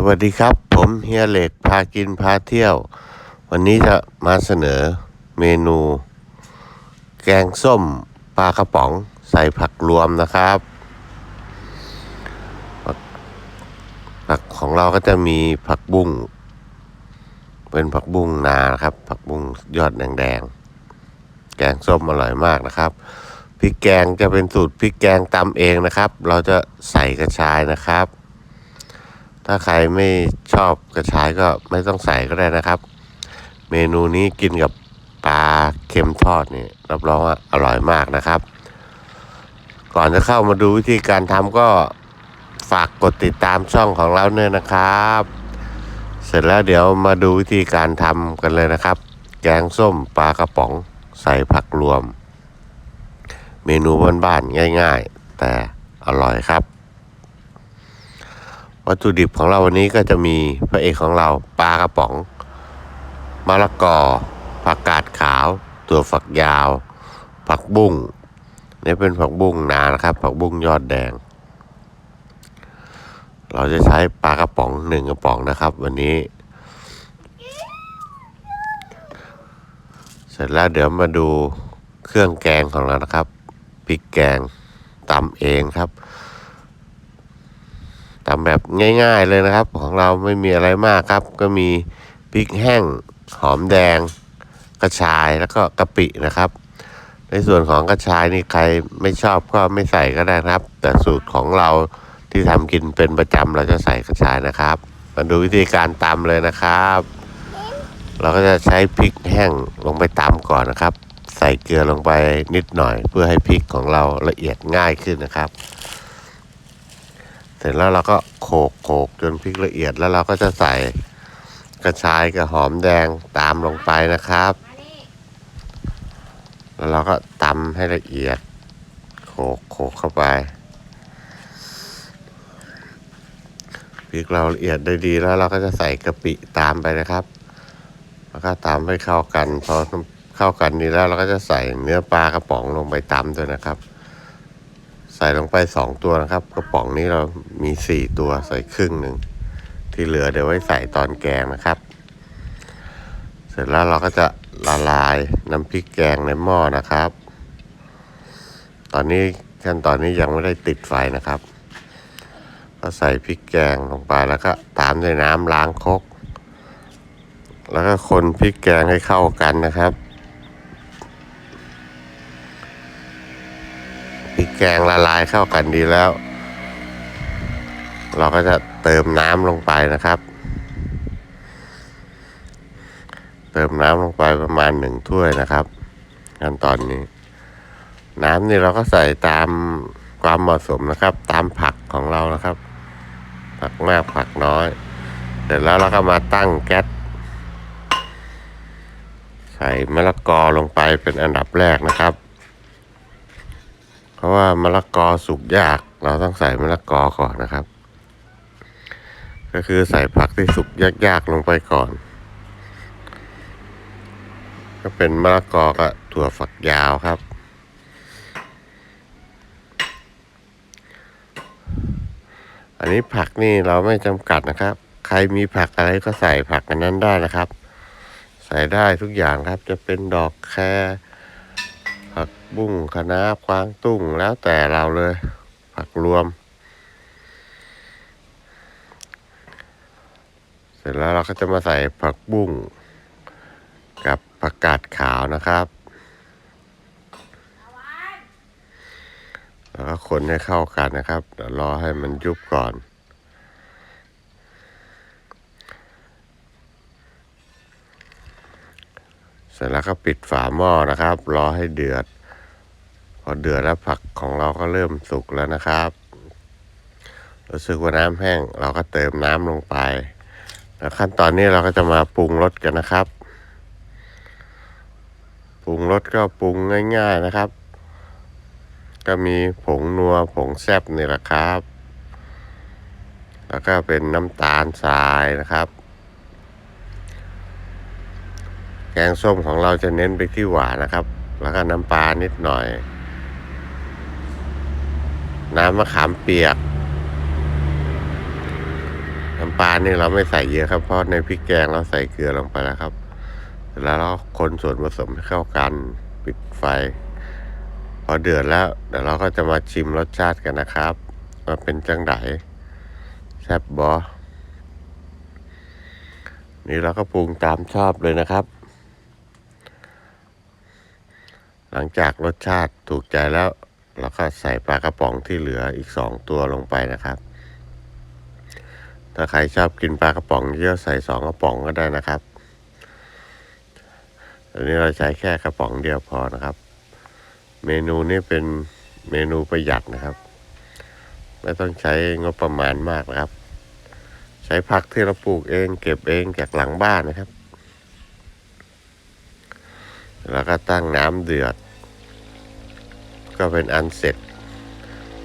สวัสดีครับ ผมเฮียเหล็กพากินพาเที่ยว วันนี้จะมาเสนอเมนู แกงส้มปลากระป๋องใส่ผักรวมนะครับผักของเราก็จะมีผักบุ้งเป็นผักบุ้งนานครับ ผักบุ้งยอดแดงๆแกงส้มอร่อยมากนะครับพริกแกงจะเป็นสูตรพริกแกงตำเองนะครับ เราจะใส่กระชายนะครับ ถ้าใครไม่ชอบกระชายก็ไม่ต้องใส่ก็ได้นะครับ เมนูนี้กินกับปลาเค็มทอดนี่รับรองว่าอร่อยมากนะครับ ก่อนจะเข้ามาดูวิธีการทำก็ฝากกดติดตามช่องของเราเนี่ยนะครับ เสร็จแล้วเดี๋ยวมาดูวิธีการทำกันเลยนะครับ แกงส้มปลากระป๋องใส่ผักรวม เมนูบ้านๆง่าย ๆ แต่อร่อยครับ วัตถุดิบของเราวันนี้ก็จะมีพระเอกของเราปลากระป๋องมะละกอผักกาดขาวตัวฝักยาว ผักบุ้งนี่เป็นผักบุ้งนานะครับ ผักบุ้งยอดแดง เราจะใช้ปลากระป๋องหนึ่งกระป๋องนะครับ วันนี้ เสร็จแล้วเดี๋ยวมาดูเครื่องแกงของเรานะครับพริกแกงตำเองครับ ทำแบบง่ายๆเลยนะครับ ของเราไม่มีอะไรมากครับ ก็มีพริกแห้งหอมแดง กระชายแล้วก็กะปินะครับ ในส่วนของกระชายนี่ใครไม่ชอบก็ไม่ใส่ก็ได้นะครับ แต่สูตรของเราที่ทำกินเป็นประจำเราจะใส่กระชายนะครับ มาดูวิธีการตำเลยนะครับ เราก็จะใช้พริกแห้งลงไปตำก่อนนะครับ ใส่เกลือลงไปนิดหน่อย เพื่อให้พริกของเราละเอียดง่ายขึ้นนะครับ เสร็จแล้วเราก็โขกโขกจนพริกละเอียดแล้วเราก็จะใส่กระชายกับหอมแดงตามลงไปนะครับ แล้วเราก็ตำให้ละเอียด โขกโขกเข้าไปพริกเราละเอียดได้ดีแล้วเราก็จะใส่กะปิตามไปนะครับ แล้วก็ตามให้เข้ากันพอเข้ากันดีแล้วเราก็จะใส่เนื้อปลากระป๋องลงไปตำด้วยนะครับ ใส่ลงไปสองตัวนะครับ กระป๋องนี้เรามีสี่ตัวใส่ครึ่งหนึ่ง ที่เหลือเดี๋ยวไว้ใส่ตอนแกงนะครับ เสร็จแล้วเราก็จะละลายน้ำพริกแกงในหม้อนะครับ ตอนนี้ขั้นตอนนี้ยังไม่ได้ติดไฟนะครับ ก็ใส่พริกแกงลงไปแล้วก็ตามด้วยน้ำล้างครกแล้วก็คนพริกแกงให้เข้ากันนะครับ ริกแกงละลายเข้ากันดีแล้ว เราก็จะเติมน้ำลงไปนะครับ เติมน้ำลงไปประมาณหนึ่งถ้วยนะครับขั้นตอนนี้ น้ำนี่เราก็ใส่ตามความเหมาะสมนะครับ ตามผักของเรานะครับ ผักมากผักน้อย เสร็จแล้วเราก็มาตั้งแก๊สใส่มะละกอลงไปเป็นอันดับแรกนะครับ เพราะว่ามะละกอสุกยาก เราต้องใส่มะละกอก่อนนะครับ ก็คือใส่ผักที่สุกยากๆลงไปก่อน ก็เป็นมะละกอกับถั่วฝักยาวครับ อันนี้ผักนี่เราไม่จำกัดนะครับ ใครมีผักอะไรก็ใส่ผักอันนั้นได้นะครับ ใส่ได้ทุกอย่างครับจะเป็นดอกแคร ผักบุ้งคะน้าควางตุ้งแล้วแต่เราเลย ผักรวม เสร็จแล้วเราก็จะมาใส่ผักบุ้งกับผักกาดขาวนะครับ แล้วก็คนให้เข้ากันนะครับ เดี๋ยวรอให้มันยุบก่อน เสร็จแล้วก็ปิดฝาหม้อนะครับ รอให้เดือด พอเดือดแล้วผักของเราก็เริ่มสุกแล้วนะครับ รู้สึกว่าน้ำแห้งเราก็เติมน้ำลงไป แล้วขั้นตอนนี้เราก็จะมาปรุงรสกันนะครับ ปรุงรสก็ปรุงง่าย ๆนะครับ ก็มีผงนัวผงแซบนี่แหละครับ แล้วก็เป็นน้ำตาลทรายนะครับ แกงส้มของเราจะเน้นไปที่หวานนะครับ แล้วก็น้ำปลานิดหน่อย น้ำมะขามเปียก น้ำปลานี่เราไม่ใส่เยอะครับ เพราะในพริกแกงเราใส่เกลือลงไปแล้วครับ แล้วเราคนส่วนผสมให้เข้ากันปิดไฟ พอเดือดแล้ว เดี๋ยวเราก็จะมาชิมรสชาติกันนะครับว่าเป็นจังไดแซ่บบอนี่เราก็ปรุงตามชอบเลยนะครับ ห ลังจากรสชาติถูกใจแล้วเราก็ใส่ปลากระป๋องที่เหลืออีกสองตัวลงไปนะครับ ถ้าใครชอบกินปลากระป๋องเยอะใส่สองกระป๋องก็ได้นะครับอันนี้เราใช้แค่กระป๋องเดียวพอนะครับ เมนูนี้เป็นเมนูประหยัดนะครับ ไม่ต้องใช้งบประมาณมากนะครับ ใช้ผักที่เราปลูกเอง เก็บเองจากหลังบ้านนะครับ แล้วก็ตั้งน้ำเดือด ก็เป็นอันเสร็จ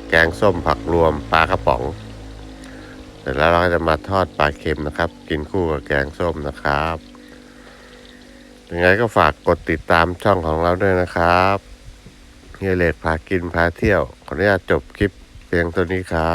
แกงส้มผักรวมปลากระป๋อง เสร็จแล้วเราก็จะมาทอดปลาเค็มนะครับ กินคู่กับแกงส้มนะครับยังไงก็ฝากกดติดตามช่องของเราด้วยนะครับเฮียเลดพากินพาเที่ยว ขออนุญาตจบคลิปเพียงตัวนี้ครับ